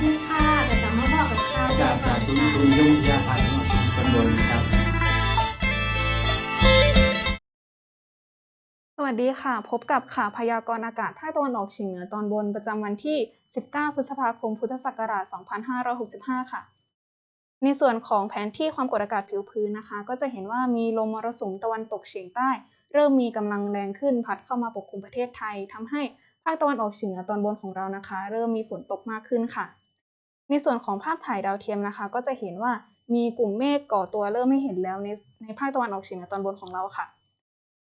ศูนย์อุตุนิยมวิทยาภาคตะวันออกเฉียงเหนือตอนบนนะครับ สวัสดีค่ะ พบกับข่าวพยากรณ์อากาศภาคตะวันออกเฉียงเหนือตอนบนประจำวันที่ 19 พฤษภาคม พุทธศักราช 2565 ค่ะ ในส่วนของแผนที่ความกดอากาศผิวพื้นนะคะ ก็จะเห็นว่ามีลมมรสุมตะวันตกเฉียงใต้ เริ่มมีกำลังแรงขึ้นพัดเข้ามาปกคลุมประเทศไทยทำให้ภาคตะวันออกเฉียงเหนือตอนบนของเรานะคะ เริ่มมีฝนตกมากขึ้นค่ะ ในส่วนของภาพถ่ายดาวเทียมนะคะ ก็จะเห็นว่ามีกลุ่มเมฆก่อตัวเริ่มไม่เห็นแล้วในในภาคตะวันออกเฉียงเหนือตอนบนของเราค่ะ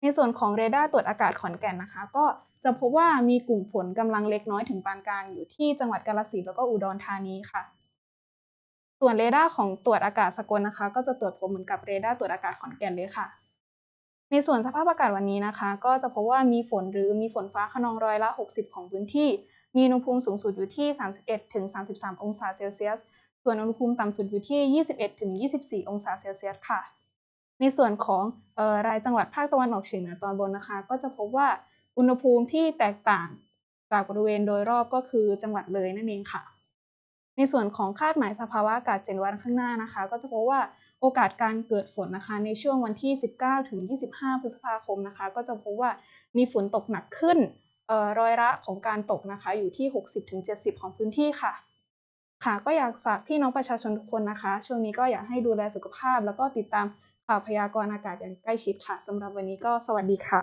ในส่วนของเรดาร์ตรวจอากาศขอนแก่นนะคะ ก็จะพบว่ามีกลุ่มฝนกำลังเล็กน้อยถึงปานกลางอยู่ที่จังหวัดกาฬสินธุ์แล้วก็อุดรธานีค่ะ ส่วนเรดาร์ของตรวจอากาศสกลนะคะ ก็จะตรวจพบเหมือนกับเรดาร์ตรวจอากาศขอนแก่นเลยค่ะ ในส่วนสภาพอากาศวันนี้นะคะ ก็จะพบว่ามีฝนหรือมีฝนฟ้าขนองร้อยละ 60 ของพื้นที่ มีอุณหภูมิสูงสุดอยู่ที่ 31-33 องศาเซลเซียส ส่วนอุณหภูมิต่ำสุดอยู่ที่ 21-24 องศาเซลเซียสค่ะ ในส่วนของออรายจังหวัดภาคตะวันออกเฉียงเหนือตอนบนนะคะ ก็จะพบว่าอุณหภูมิที่แตกต่างจากบริเวณโดยรอบก็คือจังหวัดเลยนั่นเองค่ะ ในส่วนของคาดหมายสภาวะอากาศเจ็ดวันข้างหน้านะคะ ก็จะพบว่าโอกาสการเกิดฝนนะคะในช่วงวันที่ 19 ถึง 25 พฤษภาคมนะคะ ก็จะพบว่ามีฝนตกหนักขึ้น ร้อยละของการตกนะคะ อยู่ที่ 60ถึง70 ของพื้นที่ค่ะ ค่ะก็อยากฝากพี่น้องประชาชนทุกคนนะคะ ช่วงนี้ก็อยากให้ดูแลสุขภาพ แล้วก็ติดตามข่าวพยากรณ์อากาศอย่างใกล้ชิดค่ะสำหรับวันนี้ก็สวัสดีค่ะ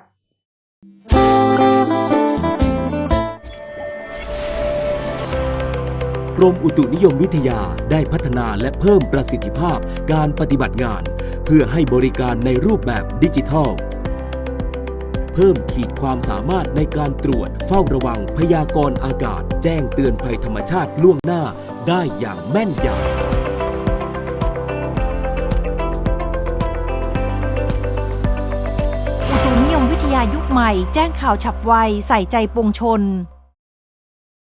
กรมอุตุนิยมวิทยาได้พัฒนาและเพิ่มประสิทธิภาพการปฏิบัติงาน เพื่อให้บริการในรูปแบบดิจิทัล เพิ่มขีดความสามารถในการตรวจ เฝ้าระวังพยากรณ์อากาศ แจ้งเตือนภัยธรรมชาติล่วงหน้าได้อย่างแม่นยำอุตุนิยมวิทยายุคใหม่แจ้งข่าวฉับไว ใส่ใจปวงชน